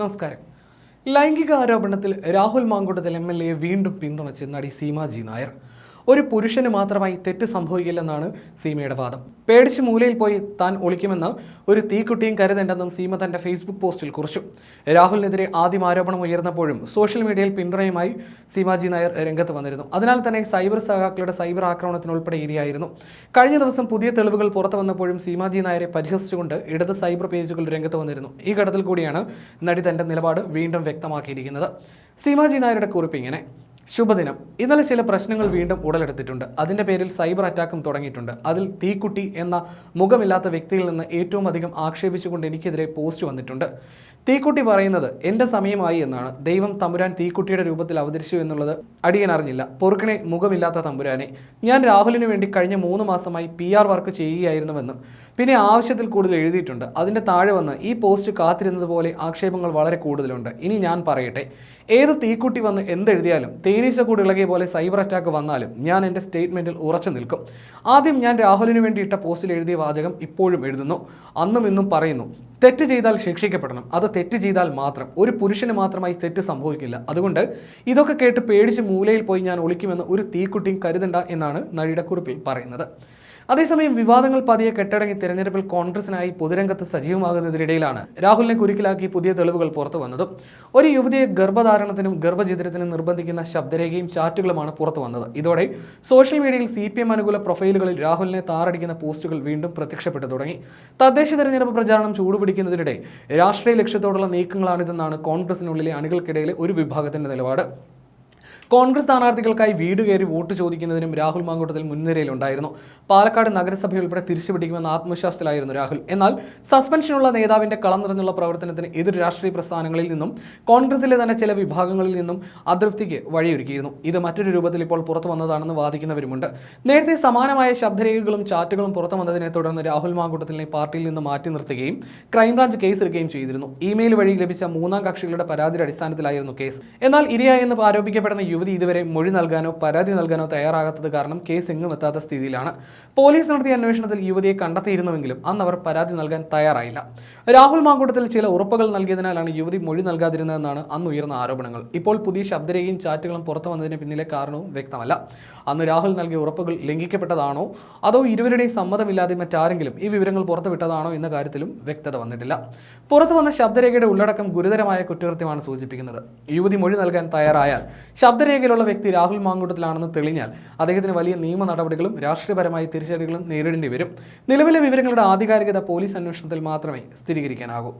നമസ്കാരം. ലൈംഗിക ആരോപണത്തിൽ Rahul Mamkootathil M L A വീണ്ടും പിന്തുണച്ച് നടി സീമാജി നായർ. ഒരു പുരുഷന് മാത്രമായി തെറ്റ് സംഭവിക്കില്ലെന്നാണ് സീമയുടെ വാദം. പേടിച്ച് മൂലയിൽ പോയി താൻ ഒളിക്കുമെന്ന് ഒരു തീക്കുട്ടിയും കരുതേണ്ടെന്നും സീമ തന്റെ ഫേസ്ബുക്ക് പോസ്റ്റിൽ കുറിച്ചു. രാഹുലിനെതിരെ ആദ്യം ആരോപണം ഉയർന്നപ്പോഴും സോഷ്യൽ മീഡിയയിൽ പിന്തുണയുമായി സീമാജി നായർ രംഗത്ത് വന്നിരുന്നു. അതിനാൽ തന്നെ സൈബർ സഹാക്കളുടെ സൈബർ ആക്രമണത്തിനുൾപ്പെടെ ഇരിയായിരുന്നു. കഴിഞ്ഞ ദിവസം പുതിയ തെളിവുകൾ പുറത്തു വന്നപ്പോഴും സീമാജി നായരെ പരിഹസിച്ചുകൊണ്ട് ഇടത് സൈബർ പേജുകൾ രംഗത്ത് വന്നിരുന്നു. ഈ ഘട്ടത്തിൽ കൂടിയാണ് നടി തന്റെ നിലപാട് വീണ്ടും വ്യക്തമാക്കിയിരിക്കുന്നത്. സീമാജി നായരുടെ കുറിപ്പ് ഇങ്ങനെ. ശുഭദിനം. ഇന്നലെ ചില പ്രശ്നങ്ങൾ വീണ്ടും ഉടലെടുത്തിട്ടുണ്ട്. അതിന്റെ പേരിൽ സൈബർ അറ്റാക്കും തുടങ്ങിയിട്ടുണ്ട്. അതിൽ തീക്കുട്ടി എന്ന മുഖമില്ലാത്ത വ്യക്തിയിൽ നിന്ന് ഏറ്റവും അധികം ആക്ഷേപിച്ചുകൊണ്ട് എനിക്കെതിരെ പോസ്റ്റ് വന്നിട്ടുണ്ട്. തീക്കുട്ടി പറയുന്നത് എന്റെ സമയമായി എന്നാണ്. ദൈവം തമ്പുരാൻ തീക്കുട്ടിയുടെ രൂപത്തിൽ അവതരിച്ചു എന്നുള്ളത് അടിയൻ അറിഞ്ഞില്ല. പൊറുക്കണെ മുഖമില്ലാത്ത തമ്പുരാനെ. ഞാൻ രാഹുലിന് വേണ്ടി കഴിഞ്ഞ മൂന്ന് മാസമായി പി ആർ വർക്ക് ചെയ്യുകയായിരുന്നുവെന്ന്. പിന്നെ ആവശ്യത്തിൽ കൂടുതൽ എഴുതിയിട്ടുണ്ട്. അതിന്റെ താഴെ വന്ന് ഈ പോസ്റ്റ് കാത്തിരുന്നത് പോലെ ആക്ഷേപങ്ങൾ വളരെ കൂടുതലുണ്ട്. ഇനി ഞാൻ പറയട്ടെ. ഏത് തീക്കുട്ടി വന്ന് എന്തെഴുതിയാലും തേനീച്ച കൂടി ഇളകിയ പോലെ സൈബർ അറ്റാക്ക് വന്നാലും ഞാൻ എന്റെ സ്റ്റേറ്റ്മെന്റിൽ ഉറച്ചു നിൽക്കും. ആദ്യം ഞാൻ രാഹുലിന് വേണ്ടി ഇട്ട പോസ്റ്റിൽ എഴുതിയ വാചകം ഇപ്പോഴും എഴുതുന്നു. അന്നും ഇന്നും പറയുന്നു തെറ്റ് ചെയ്താൽ ശിക്ഷിക്കപ്പെടണം. അത് തെറ്റ് ചെയ്താൽ മാത്രം. ഒരു പുരുഷന് മാത്രമായി തെറ്റ് സംഭവിക്കില്ല. അതുകൊണ്ട് ഇതൊക്കെ കേട്ട് പേടിച്ച് മൂലയിൽ പോയി ഞാൻ ഒളിക്കുമെന്ന് ഒരു തീക്കുട്ടിയും കരുതണ്ട എന്നാണ് നടിയുടെ കുറിപ്പിൽ പറയുന്നത്. അതേസമയം വിവാദങ്ങൾ പതിയെ കെട്ടടങ്ങി തെരഞ്ഞെടുപ്പിൽ കോൺഗ്രസിനായി പൊതുരംഗത്ത് സജീവമാകുന്നതിനിടയിലാണ്. രാഹുലിനെ കുരുക്കിലാക്കി പുതിയ തെളിവുകൾ പുറത്തു വന്നതും ഒരു യുവതിയെ ഗർഭധാരണത്തിനും ഗർഭചിത്രത്തിനും നിർബന്ധിക്കുന്ന ശബ്ദരേഖയും ചാറ്റുകളുമാണ് പുറത്തു വന്നത്. ഇതോടെ സോഷ്യൽ മീഡിയയിൽ സി പി എം അനുകൂല പ്രൊഫൈലുകളിൽ രാഹുലിനെ താറടിക്കുന്ന പോസ്റ്റുകൾ വീണ്ടും പ്രത്യക്ഷപ്പെട്ടു തുടങ്ങി. തദ്ദേശ തെരഞ്ഞെടുപ്പ് പ്രചാരണം ചൂടുപിടിക്കുന്നതിനിടെ രാഷ്ട്രീയ ലക്ഷ്യത്തോടുള്ള നീക്കങ്ങളാണിതെന്നാണ് കോൺഗ്രസിനുള്ളിലെ അണികൾക്കിടയിലെ ഒരു വിഭാഗത്തിന്റെ നിലപാട്. കോൺഗ്രസ് സ്ഥാനാർത്ഥികൾക്കായി വീട് കയറി വോട്ട് ചോദിക്കുന്നതിനും രാഹുൽ മാങ്കൂട്ടത്തിൽ മുൻനിരയിലുണ്ടായിരുന്നു. പാലക്കാട് നഗരസഭയിൽ ഉൾപ്പെടെ തിരിച്ചുപിടിക്കുമെന്ന ആത്മവിശ്വാസത്തിലായിരുന്നു രാഹുൽ. എന്നാൽ സസ്പെൻഷനുള്ള നേതാവിന്റെ കളം നിറഞ്ഞുള്ള പ്രവർത്തനത്തിന് എതിർ രാഷ്ട്രീയ പ്രസ്ഥാനങ്ങളിൽ നിന്നും കോൺഗ്രസിലെ തന്നെ ചില വിഭാഗങ്ങളിൽ നിന്നും അതൃപ്തിക്ക് വഴിയൊരുക്കിയിരുന്നു. ഇത് മറ്റൊരു രൂപത്തിൽ ഇപ്പോൾ പുറത്തു വന്നതാണെന്ന് വാദിക്കുന്നവരുമുണ്ട്. നേരത്തെ സമാനമായ ശബ്ദരേഖകളും ചാറ്റുകളും പുറത്തു വന്നതിനെ തുടർന്ന് രാഹുൽ മാങ്കൂട്ടത്തിനെ പാർട്ടിയിൽ നിന്ന് മാറ്റി നിർത്തുകയും ക്രൈംബ്രാഞ്ച് കേസെടുക്കുകയും ചെയ്തിരുന്നു. ഇമെയിൽ വഴി ലഭിച്ച മൂന്നാം കക്ഷികളുടെ പരാതിയുടെ അടിസ്ഥാനത്തിലായിരുന്നു കേസ്. എന്നാൽ ഇരയായെന്ന് ആരോപിക്കപ്പെടുന്ന യുവതി ഇതുവരെ മൊഴി നൽകാനോ പരാതി നൽകാനോ തയ്യാറാകാത്തത് കാരണം കേസ് എങ്ങും എത്താത്ത സ്ഥിതിയിലാണ്. പോലീസ് നടത്തിയ അന്വേഷണത്തിൽ യുവതിയെ കണ്ടെത്തിയിരുന്നുവെങ്കിലും അന്ന് അവർ പരാതി നൽകാൻ തയ്യാറായില്ല. രാഹുൽ മാങ്കൂട്ടത്തിൽ ചില ഉറപ്പുകൾ നൽകിയതിനാലാണ് യുവതി മൊഴി നൽകാതിരുന്നതെന്നാണ് അന്ന് ഉയർന്ന ആരോപണങ്ങൾ. ഇപ്പോൾ പുതിയ ശബ്ദരേഖയും ചാറ്റുകളും പുറത്തു വന്നതിന് പിന്നിലെ കാരണവും വ്യക്തമല്ല. അന്ന് രാഹുൽ നൽകിയ ഉറപ്പുകൾ ലംഘിക്കപ്പെട്ടതാണോ അതോ ഇരുവരുടെയും സമ്മതമില്ലാതെ മറ്റാരെങ്കിലും ഈ വിവരങ്ങൾ പുറത്തുവിട്ടതാണോ എന്ന കാര്യത്തിലും വ്യക്തത വന്നിട്ടില്ല. പുറത്തു വന്ന ശബ്ദരേഖയുടെ ഉള്ളടക്കം ഗുരുതരമായ കുറ്റകൃത്യമാണ് സൂചിപ്പിക്കുന്നത്. യുവതി മൊഴി നൽകാൻ തയ്യാറായാൽ ശബ്ദരേഖയിലുള്ള വ്യക്തി രാഹുൽ മാങ്കൂട്ടത്തിലാണെന്ന് തെളിഞ്ഞാൽ അദ്ദേഹത്തിന് വലിയ നിയമ നടപടികളും രാഷ്ട്രീയപരമായ തിരിച്ചടികളും നേരിടേണ്ടി വരും. നിലവിലെ വിവരങ്ങളുടെ ആധികാരികത പോലീസ് അന്വേഷണത്തിൽ മാത്രമേ സ്ഥിരീകരിക്കാനാകൂ.